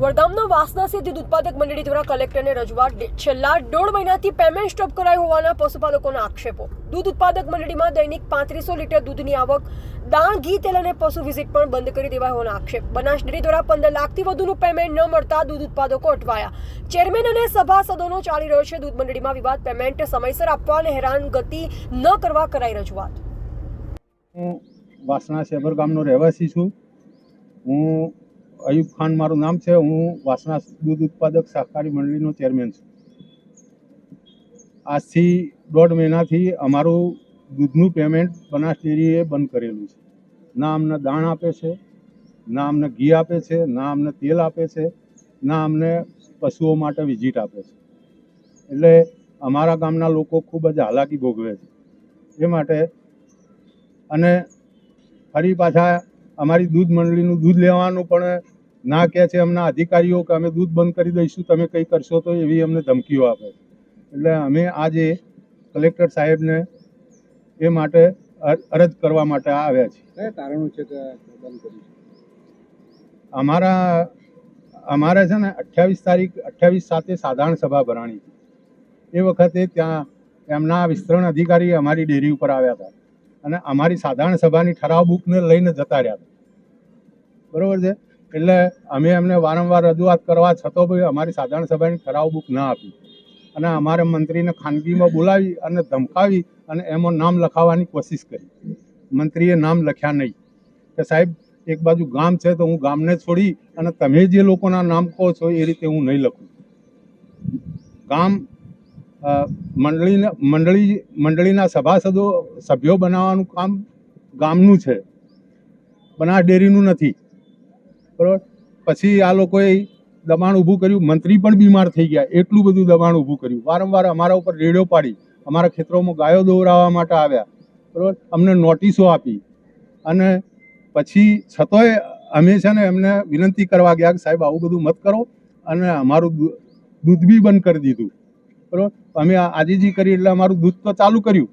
વડગામના વાસના દૂધ ઉત્પાદક મંડળી દ્વારા કલેક્ટરને રજૂઆત છેલ્લા દોઢ મહિનાથી પેમેન્ટ સ્ટોપ કરાયું હોવાના પશુપાલકોના આક્ષેપો. દૂધ ઉત્પાદક મંડળીમાં દૈનિક પાંત્રીસો લીટર દૂધની આવક, દાણ, ઘી, તેલ અને પશુ વિઝિટ પણ બંધ કરી દેવાય હોવાના આક્ષેપ. બનાસ ડેરી દ્વારા પંદર લાખથી વધુનું પેમેન્ટ ન મળતા દૂધ ઉત્પાદકો અટવાયા. ચેરમેન અને સભાસદોનો ચાલી રહ્યો છે. દૂધ મંડળીમાં વિવાદ પેમેન્ટ સમયસર આપવા અને હેરાનગતિ ન કરવા કરાઈ રજૂઆત. હું વાસણા સેબર ગામનો રહેવાસી છું. હું અયુબ ખાન મારું નામ છે. હું વાસણા દૂધ ઉત્પાદક સહકારી મંડળીનો ચેરમેન છું. આજથી દોઢ મહિનાથી અમારું દૂધનું પેમેન્ટ બનાસ ડેરીએ બંધ કરેલું છે. ના અમને દાણ આપે છે, ના અમને ઘી આપે છે, ના અમને તેલ આપે છે, ના અમને પશુઓ માટે વિઝિટ આપે છે. એટલે અમારા ગામના લોકો ખૂબ જ હાલાકી ભોગવે છે. એ માટે અને ફરી પાછા અમારી દૂધ મંડળીનું દૂધ લેવાનું પણ ના કહે છે એમના અધિકારીઓ કે અમે દૂધ બંધ કરી દઈશું તમે કંઈ કરશો તો એવી અમને ધમકીઓ આપે એટલે અમે આજે કલેક્ટર સાહેબને એ માટે અરજ કરવા માટે આવ્યા છીએ. કયા કારણો છે કે બંધ કર્યું અમારા અમારે છે ને અઠ્યાવીસ તારીખ અઠ્યાવીસ સાતે સાધારણ સભા ભરાણી એ વખતે ત્યાં એમના વિસ્તરણ અધિકારી અમારી ડેરી ઉપર આવ્યા હતા અને અમારી સાધારણ સભાની ઠરાવ બુકને લઈને જતા રહ્યા હતા. બરોબર છે? એટલે અમે એમને વારંવાર રજૂઆત કરવા છતાં બી અમારી સાધારણ સભાની ઠરાવ બુક ના આપી. અને અમારે મંત્રીને ખાનગીમાં બોલાવી અને ધમકાવી અને એમાં નામ લખાવવાની કોશિશ કરી. મંત્રીએ નામ લખ્યા નહીં. કે સાહેબ, એક બાજુ ગામ છે તો હું ગામને છોડી અને તમે જે લોકોના નામ કહો છો એ રીતે હું નહીં લખું. ગામ મંડળીને, મંડળી, મંડળીના સભાસદો, સભ્યો બનાવવાનું કામ ગામનું છે. બનાસ ડેરીનું નથી. બરાબર પછી આ લોકોએ દબાણ ઊભું કર્યું. મંત્રી પણ બીમાર થઈ ગયા. એટલું બધું દબાણ ઊભું કર્યું. વારંવાર અમારા ઉપર રેડિયો પાડી, અમારા ખેતરોમાં ગાયો દોરાવવા માટે આવ્યા. બરાબર? અમને નોટિસો આપી. અને પછી છતોય અમે છે ને એમને વિનંતી કરવા ગયા કે સાહેબ, આવું બધું મત કરો અને અમારું દૂધ બી બંધ કરી દીધું. બરાબર? અમે આજીજી કરી એટલે અમારું દૂધ તો ચાલુ કર્યું.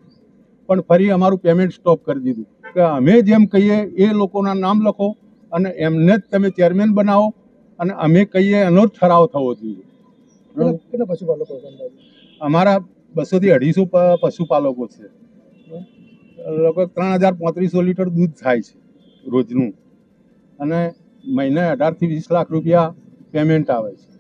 પણ ફરી અમારું પેમેન્ટ સ્ટોપ કરી દીધું. કે અમે જેમ કહીએ એ લોકોના નામ લખો. અને એમને જ તમે ચેરમેન બનાવો અને અમે કહીએ એનો જ ઠરાવ થવો જોઈએ. કેટલા પશુપાલકો અમારા બસોથી અઢીસો પશુપાલકો છે. લગભગ ત્રણ હજાર પાંત્રીસો લીટર દૂધ થાય છે રોજનું. અને મહિને અઢારથી વીસ લાખ રૂપિયા પેમેન્ટ આવે છે.